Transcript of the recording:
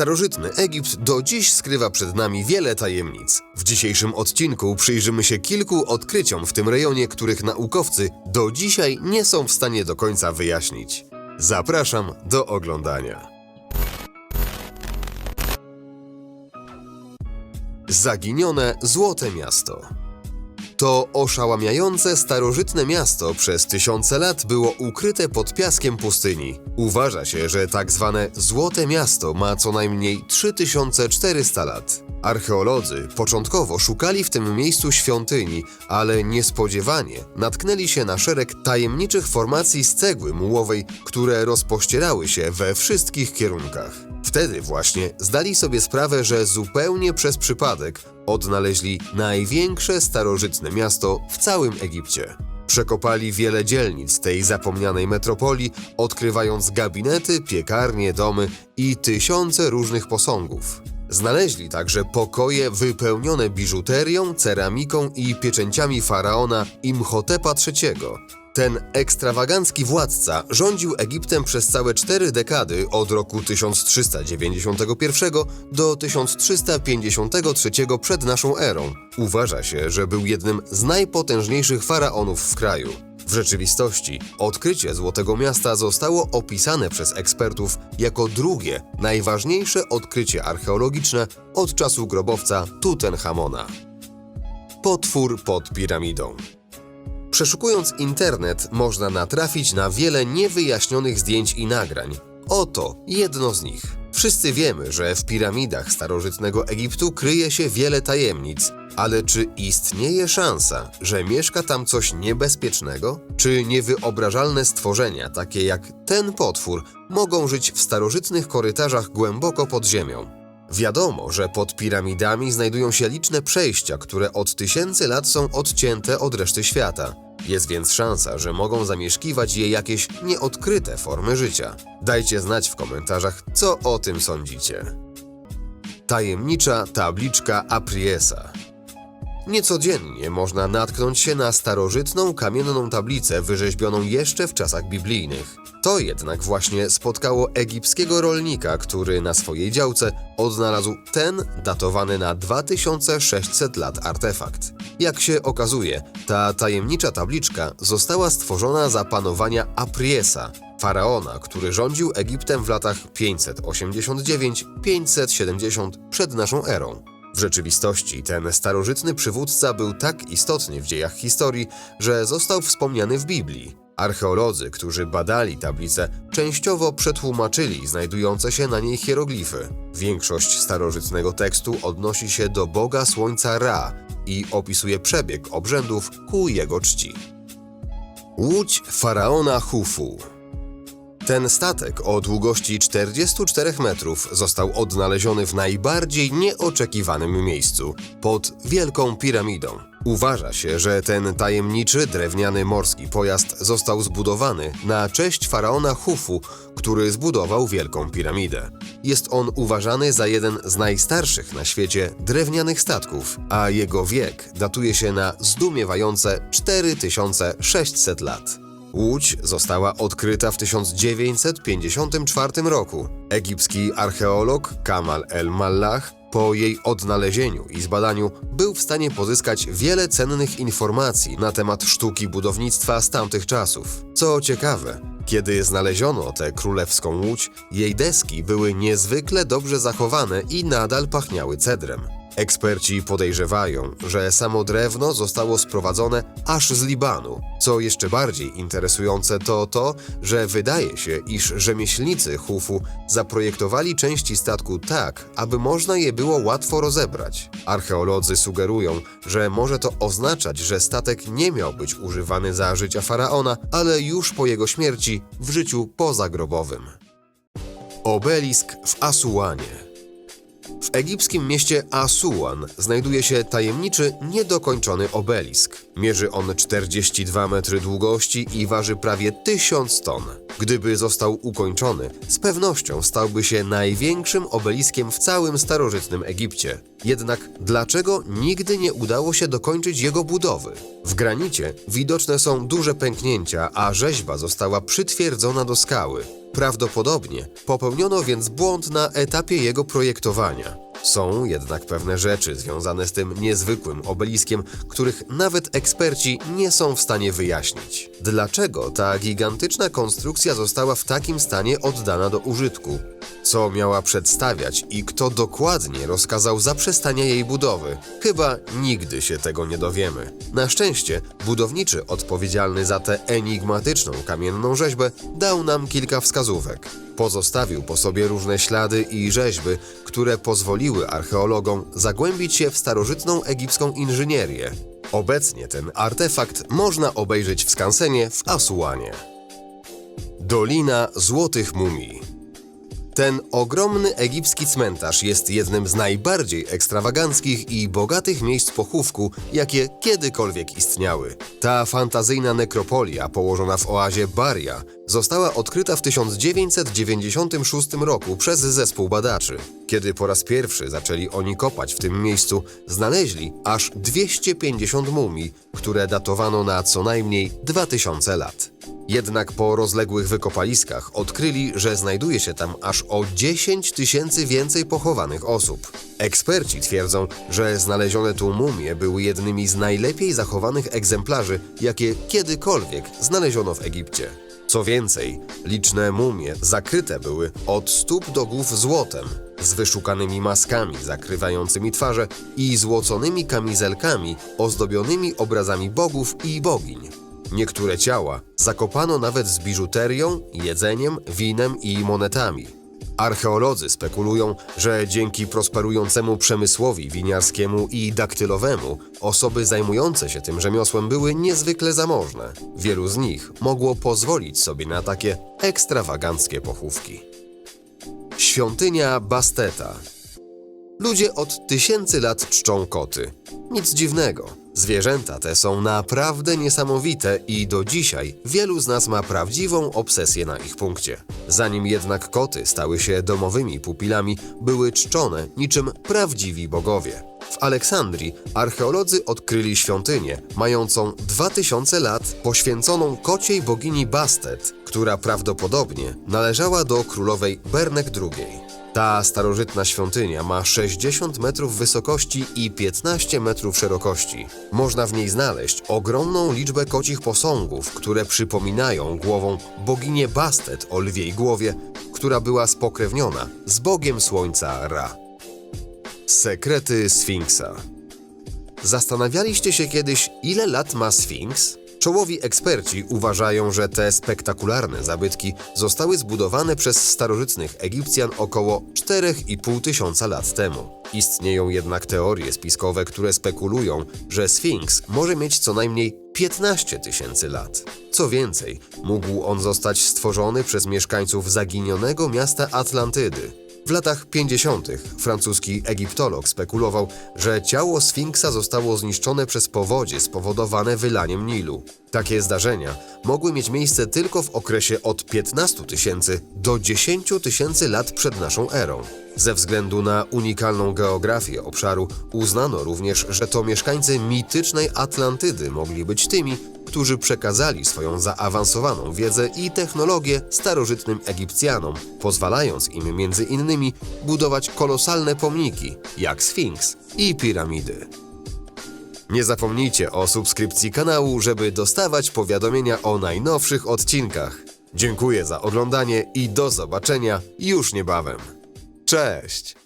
Starożytny Egipt do dziś skrywa przed nami wiele tajemnic. W dzisiejszym odcinku przyjrzymy się kilku odkryciom w tym rejonie, których naukowcy do dzisiaj nie są w stanie do końca wyjaśnić. Zapraszam do oglądania. Zaginione Złote Miasto. To oszałamiające starożytne miasto przez tysiące lat było ukryte pod piaskiem pustyni. Uważa się, że tak zwane Złote Miasto ma co najmniej 3400 lat. Archeolodzy początkowo szukali w tym miejscu świątyni, ale niespodziewanie natknęli się na szereg tajemniczych formacji z cegły mułowej, które rozpościerały się we wszystkich kierunkach. Wtedy właśnie zdali sobie sprawę, że zupełnie przez przypadek odnaleźli największe starożytne miasto w całym Egipcie. Przekopali wiele dzielnic tej zapomnianej metropolii, odkrywając gabinety, piekarnie, domy i tysiące różnych posągów. Znaleźli także pokoje wypełnione biżuterią, ceramiką i pieczęciami faraona Imhotepa III. Ten ekstrawagancki władca rządził Egiptem przez całe cztery dekady od roku 1391 do 1353 przed naszą erą. Uważa się, że był jednym z najpotężniejszych faraonów w kraju. W rzeczywistości odkrycie Złotego Miasta zostało opisane przez ekspertów jako drugie, najważniejsze odkrycie archeologiczne od czasu grobowca Tutenchamona. Potwór pod piramidą. Przeszukując internet, można natrafić na wiele niewyjaśnionych zdjęć i nagrań. Oto jedno z nich. Wszyscy wiemy, że w piramidach starożytnego Egiptu kryje się wiele tajemnic, ale czy istnieje szansa, że mieszka tam coś niebezpiecznego? Czy niewyobrażalne stworzenia, takie jak ten potwór, mogą żyć w starożytnych korytarzach głęboko pod ziemią? Wiadomo, że pod piramidami znajdują się liczne przejścia, które od tysięcy lat są odcięte od reszty świata. Jest więc szansa, że mogą zamieszkiwać je jakieś nieodkryte formy życia. Dajcie znać w komentarzach, co o tym sądzicie. Tajemnicza tabliczka Apriesa. Niecodziennie można natknąć się na starożytną kamienną tablicę wyrzeźbioną jeszcze w czasach biblijnych. To jednak właśnie spotkało egipskiego rolnika, który na swojej działce odnalazł ten datowany na 2600 lat artefakt. Jak się okazuje, ta tajemnicza tabliczka została stworzona za panowania Apriesa, faraona, który rządził Egiptem w latach 589-570 przed naszą erą. W rzeczywistości ten starożytny przywódca był tak istotny w dziejach historii, że został wspomniany w Biblii. Archeolodzy, którzy badali tablicę, częściowo przetłumaczyli znajdujące się na niej hieroglify. Większość starożytnego tekstu odnosi się do boga słońca Ra i opisuje przebieg obrzędów ku jego czci. Łódź faraona Hufu ten statek o długości 44 metrów został odnaleziony w najbardziej nieoczekiwanym miejscu pod Wielką Piramidą. Uważa się, że ten tajemniczy drewniany morski pojazd został zbudowany na cześć faraona Hufu, który zbudował Wielką Piramidę. Jest on uważany za jeden z najstarszych na świecie drewnianych statków, a jego wiek datuje się na zdumiewające 4600 lat. Łódź została odkryta w 1954 roku. Egipski archeolog Kamal el-Mallah po jej odnalezieniu i zbadaniu był w stanie pozyskać wiele cennych informacji na temat sztuki budownictwa z tamtych czasów. Co ciekawe, kiedy znaleziono tę królewską łódź, jej deski były niezwykle dobrze zachowane i nadal pachniały cedrem. Eksperci podejrzewają, że samo drewno zostało sprowadzone aż z Libanu. Co jeszcze bardziej interesujące to to, że wydaje się, iż rzemieślnicy Hufu zaprojektowali części statku tak, aby można je było łatwo rozebrać. Archeolodzy sugerują, że może to oznaczać, że statek nie miał być używany za życia faraona, ale już po jego śmierci w życiu pozagrobowym. Obelisk w Asuanie. W egipskim mieście Asuan znajduje się tajemniczy, niedokończony obelisk. Mierzy on 42 metry długości i waży prawie 1000 ton. Gdyby został ukończony, z pewnością stałby się największym obeliskiem w całym starożytnym Egipcie. Jednak dlaczego nigdy nie udało się dokończyć jego budowy? W granicie widoczne są duże pęknięcia, a rzeźba została przytwierdzona do skały. Prawdopodobnie popełniono więc błąd na etapie jego projektowania. Są jednak pewne rzeczy związane z tym niezwykłym obeliskiem, których nawet eksperci nie są w stanie wyjaśnić. Dlaczego ta gigantyczna konstrukcja została w takim stanie oddana do użytku? Co miała przedstawiać i kto dokładnie rozkazał zaprzestania jej budowy? Chyba nigdy się tego nie dowiemy. Na szczęście, budowniczy odpowiedzialny za tę enigmatyczną kamienną rzeźbę dał nam kilka wskazówek. Pozostawił po sobie różne ślady i rzeźby, które pozwoliły archeologom zagłębić się w starożytną egipską inżynierię. Obecnie ten artefakt można obejrzeć w skansenie w Asuanie. Dolina Złotych Mumii ten ogromny egipski cmentarz jest jednym z najbardziej ekstrawaganckich i bogatych miejsc pochówku, jakie kiedykolwiek istniały. Ta fantazyjna nekropolia położona w oazie Baria została odkryta w 1996 roku przez zespół badaczy. Kiedy po raz pierwszy zaczęli oni kopać w tym miejscu, znaleźli aż 250 mumii, które datowano na co najmniej 2000 lat. Jednak po rozległych wykopaliskach odkryli, że znajduje się tam aż o 10 tysięcy więcej pochowanych osób. Eksperci twierdzą, że znalezione tu mumie były jednymi z najlepiej zachowanych egzemplarzy, jakie kiedykolwiek znaleziono w Egipcie. Co więcej, liczne mumie zakryte były od stóp do głów złotem, z wyszukanymi maskami zakrywającymi twarze i złoconymi kamizelkami ozdobionymi obrazami bogów i bogiń. Niektóre ciała zakopano nawet z biżuterią, jedzeniem, winem i monetami. Archeolodzy spekulują, że dzięki prosperującemu przemysłowi winiarskiemu i daktylowemu osoby zajmujące się tym rzemiosłem były niezwykle zamożne. Wielu z nich mogło pozwolić sobie na takie ekstrawaganckie pochówki. Świątynia Basteta Ludzie od tysięcy lat czczą koty. Nic dziwnego. Zwierzęta te są naprawdę niesamowite i do dzisiaj wielu z nas ma prawdziwą obsesję na ich punkcie. Zanim jednak koty stały się domowymi pupilami, były czczone niczym prawdziwi bogowie. W Aleksandrii archeolodzy odkryli świątynię mającą 2000 lat poświęconą kociej bogini Bastet, która prawdopodobnie należała do królowej Bernek II. Ta starożytna świątynia ma 60 metrów wysokości i 15 metrów szerokości. Można w niej znaleźć ogromną liczbę kocich posągów, które przypominają głową boginię Bastet o lwiej głowie, która była spokrewniona z bogiem słońca Ra. Sekrety Sfinksa Zastanawialiście się kiedyś, ile lat ma Sfinks? Czołowi eksperci uważają, że te spektakularne zabytki zostały zbudowane przez starożytnych Egipcjan około 4,5 tysiąca lat temu. Istnieją jednak teorie spiskowe, które spekulują, że Sfinks może mieć co najmniej 15 tysięcy lat. Co więcej, mógł on zostać stworzony przez mieszkańców zaginionego miasta Atlantydy. W latach 50. francuski egiptolog spekulował, że ciało Sfinksa zostało zniszczone przez powodzie spowodowane wylaniem Nilu. Takie zdarzenia mogły mieć miejsce tylko w okresie od 15 tysięcy do 10 tysięcy lat przed naszą erą. Ze względu na unikalną geografię obszaru uznano również, że to mieszkańcy mitycznej Atlantydy mogli być tymi, którzy przekazali swoją zaawansowaną wiedzę i technologię starożytnym Egipcjanom, pozwalając im między innymi budować kolosalne pomniki, jak Sfinks i piramidy. Nie zapomnijcie o subskrypcji kanału, żeby dostawać powiadomienia o najnowszych odcinkach. Dziękuję za oglądanie i do zobaczenia już niebawem. Cześć!